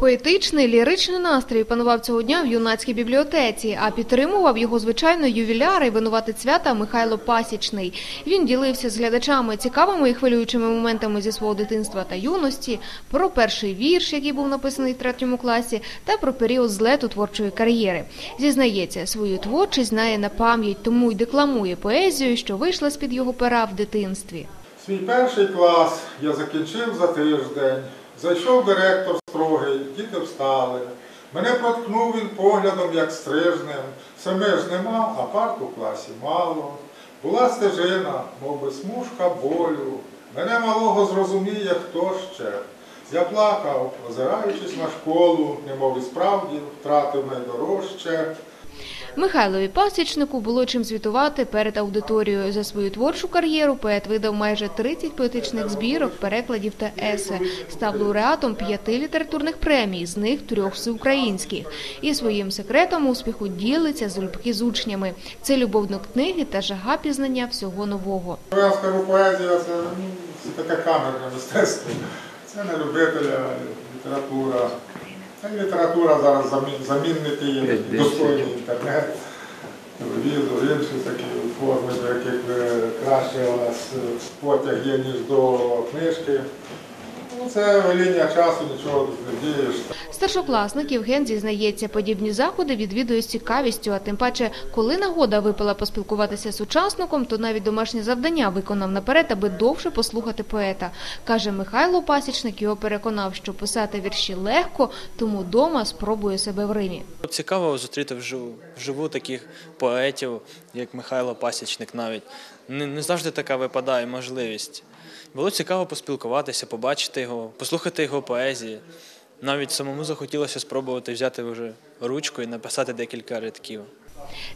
Поетичний ліричний настрій панував цього дня в юнацькій бібліотеці, а підтримував його звичайно ювіляр і винуватець свята Михайло Пасічний. Він ділився з глядачами цікавими і хвилюючими моментами зі свого дитинства та юності, про перший вірш, який був написаний в третьому класі, та про період злету творчої кар'єри. Зізнається, свою творчість знає на пам'ять, тому й декламує поезію, що вийшла з-під його пера в дитинстві. Свій перший клас я закінчив за тиждень. Зайшов директор строгий, діти встали. Мене проткнув він поглядом, як стрижнем. Ж нема, а парт у класі мало. Була стежина, мов би смужка болю. Мене малого зрозуміє, хто ще. Я плакав, озираючись на школу, немов і справді втратив найдорожче. Михайлові Пасічнику було чим звітувати перед аудиторією. За свою творчу кар'єру поет видав майже 30 поетичних збірок, перекладів та есе. Став лауреатом п'яти літературних премій, з них трьох всеукраїнських. І своїм секретом успіху ділиться залюбки з учнями. Це любов до книги та жага пізнання всього нового. Я поезія це, ну, це таке камерне мистецтво. Це не любителя література. Й література зараз замін- замінники є, достойний інтернет, телевізор, інші такі форми, до яких краще у вас е, потяг є, ніж до книжки. Це веління часу, нічого тут не дієш. Старшокласник Євген зізнається, подібні заходи відвідує з цікавістю, а тим паче, коли нагода випала поспілкуватися з учасником, то навіть домашнє завдання виконав наперед, аби довше послухати поета. Каже, Михайло Пасічник його переконав, що писати вірші легко, тому дома спробує себе в Римі. Цікаво зустріти вживу, вживу таких поетів, як Михайло Пасічник навіть. Не, не завжди така випадає можливість. Було цікаво поспілкуватися, побачити його, послухати його поезії. Навіть самому захотілося спробувати взяти вже ручку і написати декілька рядків.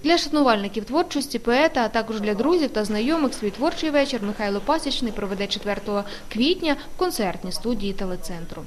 Для шанувальників творчості поета, а також для друзів та знайомих свій творчий вечір Михайло Пасічний проведе 4 квітня в концертній студії телецентру.